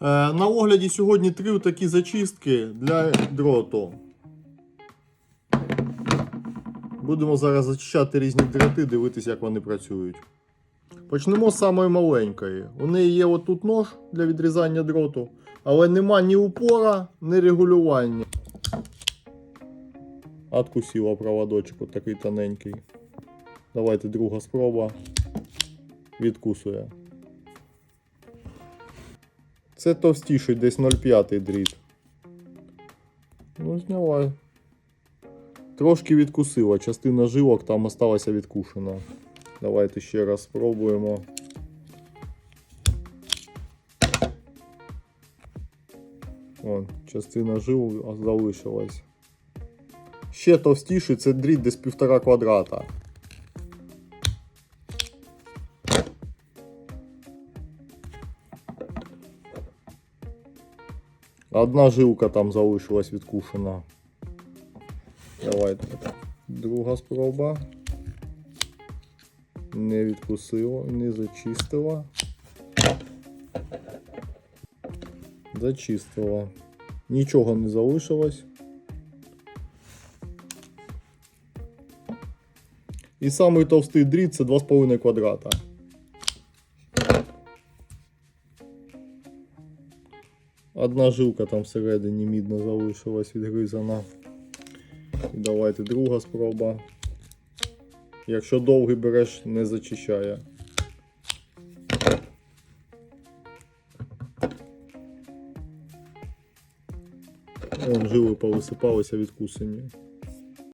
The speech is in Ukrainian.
На огляді сьогодні три такі зачистки для дроту. Будемо зараз зачищати різні дроти, дивитися, як вони працюють. Почнемо з самої маленької. У неї є отут нож для відрізання дроту, але нема ні упора, ні регулювання. Откусила проводочок, от такий тоненький. Давайте друга спроба. Відкусує. Це товстіший, десь 0,5 дріт. Ну, зняла. Трошки відкусила, частина жилок там осталася відкушена. Давайте ще раз спробуємо. Вон, частина жил залишилась. Ще товстіший це дріт десь півтора квадрата. Одна жилка там залишилась відкушена. Давайте. Друга спроба. Не відкусила, не зачистила. Зачистила. Нічого не залишилось. І самий товстий дріт це 2,5 квадрата. Одна жилка там всередині мідна залишилась відгризана. І давайте друга спроба. Якщо довгий береш, не зачищає. Вон жили повисипалися відкусені.